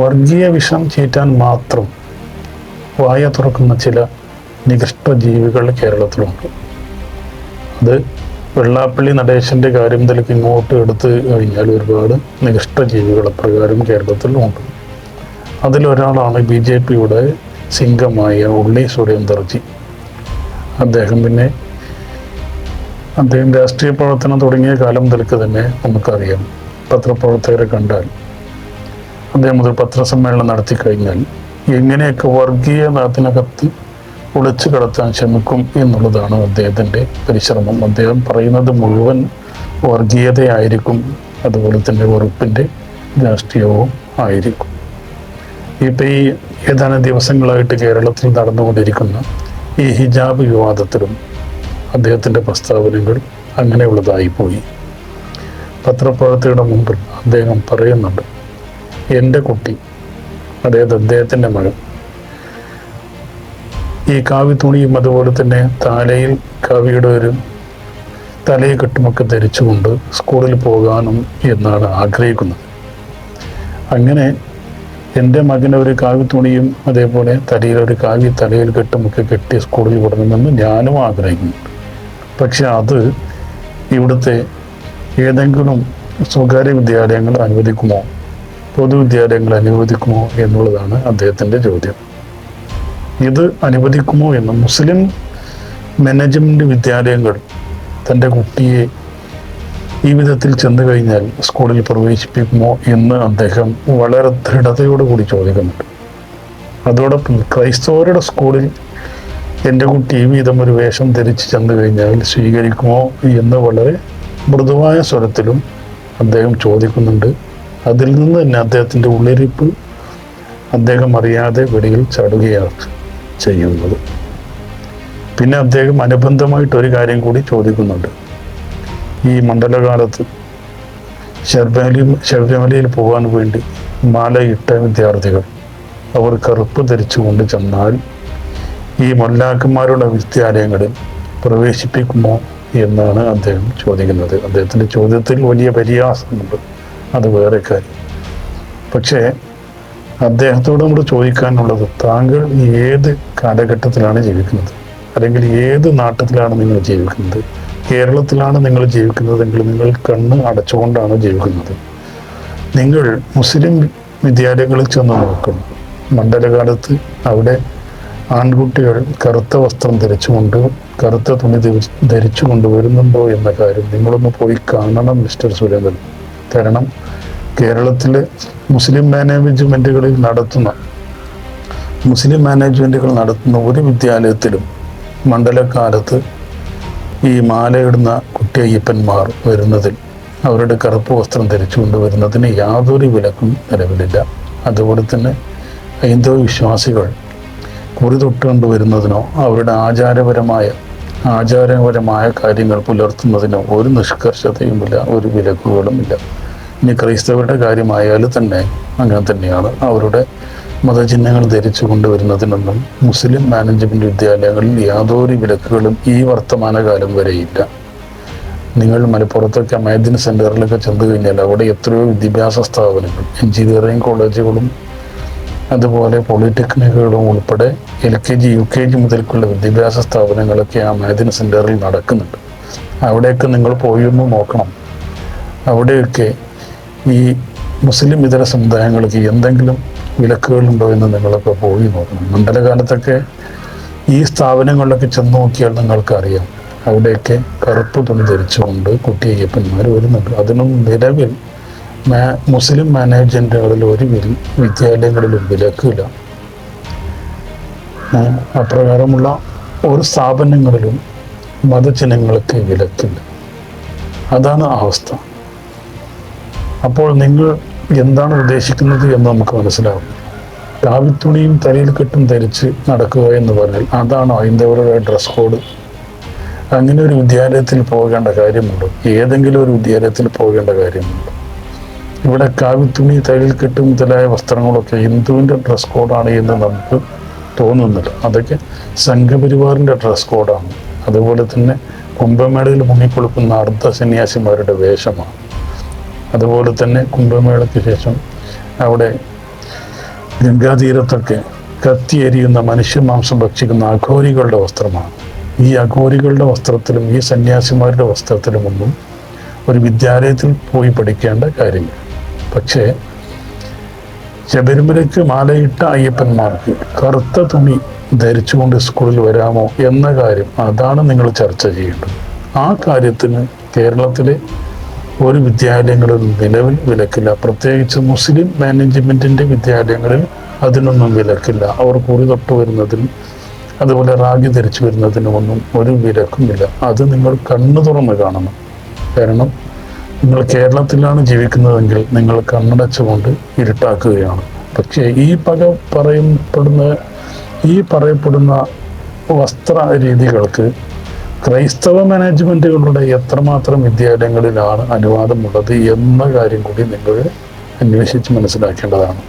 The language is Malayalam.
വർഗീയ വിഷം ചീറ്റാൻ മാത്രം വായ തുറക്കുന്ന ചില നികൃഷ്ട ജീവികൾ കേരളത്തിലുണ്ട്. അത് വെള്ളാപ്പള്ളി നടേശന്റെ കാര്യം തലക്ക് ഇങ്ങോട്ട് എടുത്ത് കഴിഞ്ഞാൽ ഒരുപാട് നികൃഷ്ട ജീവികൾ അപ്രകാരം കേരളത്തിലുണ്ട് അതിലൊരാളാണ് ബി ജെ പിയുടെ സിംഗമായ ഉള്ളി സുരേന്ദർജി. അദ്ദേഹം പിന്നെ അദ്ദേഹം രാഷ്ട്രീയ പ്രവർത്തനം തുടങ്ങിയ കാലം തലക്ക് തന്നെ നമുക്കറിയാം. പത്രപ്രവർത്തകരെ കണ്ടാൽ അദ്ദേഹം ഒരു പത്രസമ്മേളനം നടത്തി കഴിഞ്ഞാൽ എങ്ങനെയൊക്കെ വർഗീയ അതിനകത്ത് ഒളിച്ചു കടത്താൻ ശ്രമിക്കും എന്നുള്ളതാണ് അദ്ദേഹത്തിന്റെ പരിശ്രമം. അദ്ദേഹം പറയുന്നത് മുഴുവൻ വർഗീയതയായിരിക്കും അതുപോലെ തന്നെ വെറുപ്പിന്റെ രാഷ്ട്രീയവും ആയിരിക്കും. ഇപ്പം ഈ ഏതാനും ദിവസങ്ങളായിട്ട് കേരളത്തിൽ നടന്നുകൊണ്ടിരിക്കുന്ന ഈ ഹിജാബ് വിവാദത്തിലും അദ്ദേഹത്തിന്റെ പ്രസ്താവനകൾ അങ്ങനെയുള്ളതായി പോയി. പത്രപ്രവർത്തകരുടെ മുമ്പിൽ അദ്ദേഹം പറയുന്നുണ്ട് എന്റെ കുട്ടി അതായത് അദ്ദേഹത്തിന്റെ മകൻ ഈ കാവി തുണിയും അതുപോലെ തന്നെ തലയിൽ കവിയുടെ ഒരു തലയെ കെട്ടുമൊക്കെ ധരിച്ചുകൊണ്ട് സ്കൂളിൽ പോകാനും എന്നാണ് ആഗ്രഹിക്കുന്നത്. അങ്ങനെ എന്റെ മകന് ഒരു കാവി തുണിയും അതേപോലെ തലയിൽ ഒരു കാവി തലയിൽ കെട്ടുമൊക്കെ കെട്ടി സ്കൂളിൽ വിടണമെന്ന് ഞാനും ആഗ്രഹിക്കുന്നുണ്ട് പക്ഷെ അത് ഇവിടുത്തെ ഏതെങ്കിലും സ്വകാര്യ വിദ്യാലയങ്ങൾ അനുവദിക്കുമോ? പൊതുവിദ്യാലയങ്ങൾ അനുവദിക്കുമോ എന്നുള്ളതാണ് അദ്ദേഹത്തിന്റെ ചോദ്യം. ഇത് അനുവദിക്കുമോ എന്ന് മുസ്ലിം മാനേജ്മെന്റ് വിദ്യാലയങ്ങൾ തന്റെ കുട്ടിയെ ഈ വിധത്തിൽ ചെന്നു കഴിഞ്ഞാൽ സ്കൂളിൽ പ്രവേശിപ്പിക്കുമോ എന്ന് അദ്ദേഹം വളരെ ദൃഢതയോടുകൂടി ചോദിക്കുന്നുണ്ട്. അതോടൊപ്പം ക്രൈസ്തവരുടെ സ്കൂളിൽ എന്റെ കുട്ടി ഈ വിധം ഒരു വേഷം ധരിച്ച് ചെന്നു കഴിഞ്ഞാൽ സ്വീകരിക്കുമോ എന്ന് വളരെ മൃദുവായ സ്വരത്തിലും അദ്ദേഹം ചോദിക്കുന്നുണ്ട്. അതിൽ നിന്ന് തന്നെ അദ്ദേഹത്തിന്റെ ഉള്ളിരിപ്പ് അദ്ദേഹം അറിയാതെ വെടിയിൽ ചാടുകയാണ് ചെയ്യുന്നത്. പിന്നെ അദ്ദേഹം അനുബന്ധമായിട്ട് ഒരു കാര്യം കൂടി ചോദിക്കുന്നുണ്ട്. ഈ മണ്ഡലകാലത്ത് ശബരിമലയിൽ ശബരിമലയിൽ പോകാൻ വേണ്ടി മാലയിട്ട വിദ്യാർത്ഥികൾ അവർ കറുപ്പ് ധരിച്ചുകൊണ്ട് ചെന്നാൽ ഈ മൊല്ലാക്കന്മാരുടെ വിദ്യാലയങ്ങളിൽ പ്രവേശിപ്പിക്കുമോ എന്നാണ് അദ്ദേഹം ചോദിക്കുന്നത്. അദ്ദേഹത്തിന്റെ ചോദ്യത്തിൽ വലിയ പരിഹാസമുണ്ട്. അത് വേറെ കാര്യം. പക്ഷേ അദ്ദേഹത്തോട് നമ്മൾ ചോദിക്കാനുള്ളത് താങ്കൾ ഏത് കാലഘട്ടത്തിലാണ് ജീവിക്കുന്നത്? അല്ലെങ്കിൽ ഏത് നാട്ടത്തിലാണ് നിങ്ങൾ ജീവിക്കുന്നത്? കേരളത്തിലാണ് നിങ്ങൾ ജീവിക്കുന്നതെങ്കിൽ നിങ്ങൾ കണ്ണ് അടച്ചുകൊണ്ടാണ് ജീവിക്കുന്നത്. നിങ്ങൾ മുസ്ലിം വിദ്യാലയങ്ങളിൽ ചെന്ന് നോക്കണം മണ്ഡലകാലത്ത് അവിടെ ആൺകുട്ടികൾ കറുത്ത വസ്ത്രം ധരിച്ചുകൊണ്ട് കറുത്ത തുണി ധരിച്ച് കൊണ്ടുവരുന്നുണ്ടോ എന്ന കാര്യം നിങ്ങളൊന്ന് പോയി കാണണം മിസ്റ്റർ സുരേന്ദ്രൻ. കാരണം കേരളത്തിലെ മുസ്ലിം മാനേജ്മെന്റുകളിൽ നടത്തുന്ന മുസ്ലിം മാനേജ്മെന്റുകൾ നടത്തുന്ന ഒരു വിദ്യാലയത്തിലും മണ്ഡലക്കാലത്ത് ഈ മാലയിടുന്ന കുട്ടിയയ്യപ്പന്മാർ വരുന്നതിൽ അവരുടെ കറുപ്പ് വസ്ത്രം ധരിച്ചുകൊണ്ട് വരുന്നതിന് യാതൊരു വിലക്കും നിലവിലില്ല. അതുപോലെ തന്നെ ഹൈന്ദവ വിശ്വാസികൾ കുറി തൊട്ടുകൊണ്ട് വരുന്നതിനോ അവരുടെ ആചാരപരമായ ആചാരപരമായ കാര്യങ്ങൾ പുലർത്തുന്നതിന് ഒരു നിഷ്കർഷതയുമില്ല ഒരു വിലക്കുകളുമില്ല. ഇനി ക്രൈസ്തവരുടെ കാര്യമായാൽ തന്നെ അങ്ങനെ തന്നെയാണ്. അവരുടെ മതചിഹ്നങ്ങൾ ധരിച്ചു കൊണ്ടുവരുന്നതിനൊന്നും മുസ്ലിം മാനേജ്മെന്റ് വിദ്യാലയങ്ങളിൽ യാതൊരു വിലക്കുകളും ഈ വർത്തമാനകാലം വരെയില്ല. നിങ്ങൾ മലപ്പുറത്തൊക്കെ അമേദിൻ സെന്ററിലൊക്കെ ചെന്ന് കഴിഞ്ഞാൽ അവിടെ എത്രയോ വിദ്യാഭ്യാസ സ്ഥാപനങ്ങൾ എഞ്ചിനീയറിംഗ് കോളേജുകളും അതുപോലെ പോളിടെക്നിക്കുകളും ഉൾപ്പെടെ L K G U K G മുതൽക്കുള്ള വിദ്യാഭ്യാസ സ്ഥാപനങ്ങളൊക്കെ ആ മേദിൻ സെന്ററിൽ നടക്കുന്നുണ്ട്. അവിടെയൊക്കെ നിങ്ങൾ പോയി ഒന്ന് നോക്കണം. അവിടെയൊക്കെ ഈ മുസ്ലിം ഇതര സമുദായങ്ങൾക്ക് എന്തെങ്കിലും വിലക്കുകളുണ്ടോ എന്ന് നിങ്ങളൊക്കെ പോയി നോക്കണം. മണ്ഡലകാലത്തൊക്കെ ഈ സ്ഥാപനങ്ങളിലൊക്കെ ചെന്ന് നോക്കിയാൽ നിങ്ങൾക്കറിയാം. അവിടെയൊക്കെ കറുപ്പ് തുണി ധരിച്ചുകൊണ്ട് കുട്ടിയപ്പന്മാർ വരുന്നുണ്ട്. അതിനും നിലവിൽ മുസ്ലിം മാനേജ്മെന്റുകളിൽ ഒരു വിദ്യാലയങ്ങളിലും വിലക്കില്ല അപ്രകാരമുള്ള ഒരു സ്ഥാപനങ്ങളിലും മതചിഹ്നങ്ങൾക്ക് വിലക്കില്ല. അതാണ് അവസ്ഥ. അപ്പോൾ നിങ്ങൾ എന്താണ് ഉദ്ദേശിക്കുന്നത് എന്ന് നമുക്ക് മനസ്സിലാവും. കാവിത്തുണിയും തലയിൽ കെട്ടും ധരിച്ച് നടക്കുക എന്ന് പറഞ്ഞാൽ അതാണോ ഹൈന്ദവരുടെ ഡ്രസ് കോഡ് അങ്ങനെ ഒരു വിദ്യാലയത്തിൽ പോകേണ്ട കാര്യമുണ്ടോ. ഏതെങ്കിലും ഒരു വിദ്യാലയത്തിൽ പോകേണ്ട കാര്യമുണ്ടോ. ഇവിടെ കാവിത്തുണി കെട്ട് മുതലായ വസ്ത്രങ്ങളൊക്കെ ഹിന്ദുവിന്റെ ഡ്രസ് കോഡാണ് എന്ന് നമുക്ക് തോന്നുന്നില്ല അതൊക്കെ സംഘപരിവാറിന്റെ ഡ്രസ് കോഡാണ് അതുപോലെ തന്നെ കുംഭമേളയിൽ മുങ്ങിക്കൊടുക്കുന്ന അർദ്ധ സന്യാസിമാരുടെ വേഷമാണ്. അതുപോലെ തന്നെ കുംഭമേളയ്ക്ക് ശേഷം അവിടെ ഗംഗാതീരത്തൊക്കെ കത്തിയെരിയുന്ന മനുഷ്യമാംസം ഭക്ഷിക്കുന്ന അഘോരികളുടെ വസ്ത്രമാണ്. ഈ അഘോരികളുടെ വസ്ത്രത്തിലും ഈ സന്യാസിമാരുടെ വസ്ത്രത്തിലുമൊന്നും ഒരു വിദ്യാലയത്തിൽ പോയി പഠിക്കേണ്ട കാര്യമില്ല. പക്ഷേ ശബരിമലയ്ക്ക് മാലയിട്ട അയ്യപ്പന്മാർക്ക് കറുത്ത തുണി ധരിച്ചുകൊണ്ട് സ്കൂളിൽ വരാമോ എന്ന കാര്യം അതാണ് നിങ്ങൾ ചർച്ച ചെയ്യേണ്ടത്. ആ കാര്യത്തിന് കേരളത്തിലെ ഒരു വിദ്യാലയങ്ങളിൽ നിലവിൽ വിലക്കില്ല. പ്രത്യേകിച്ച് മുസ്ലിം മാനേജ്മെന്റിന്റെ വിദ്യാലയങ്ങളിൽ അതിനൊന്നും വിലക്കില്ല. അവർ കുറി തൊട്ട് വരുന്നതിനും അതുപോലെ റാഗി ധരിച്ചു വരുന്നതിനുമൊന്നും ഒരു വിലക്കുമില്ല. അത് നിങ്ങൾ കണ്ണു തുറന്ന് കാണണം. കാരണം നിങ്ങൾ കേരളത്തിലാണ് ജീവിക്കുന്നതെങ്കിൽ നിങ്ങൾ കണ്ണടച്ചുകൊണ്ട് ഇരുട്ടാക്കുകയാണ്. പക്ഷേ ഈ പക പറയപ്പെടുന്ന ഈ പറയപ്പെടുന്ന വസ്ത്ര രീതികൾക്ക് ക്രൈസ്തവ മാനേജ്മെന്റുകളുടെ എത്രമാത്രം വിദ്യാലയങ്ങളിലാണ് അനുവാദമുള്ളത് എന്ന കാര്യം കൂടി നിങ്ങൾ അന്വേഷിച്ച് മനസ്സിലാക്കേണ്ടതാണ്.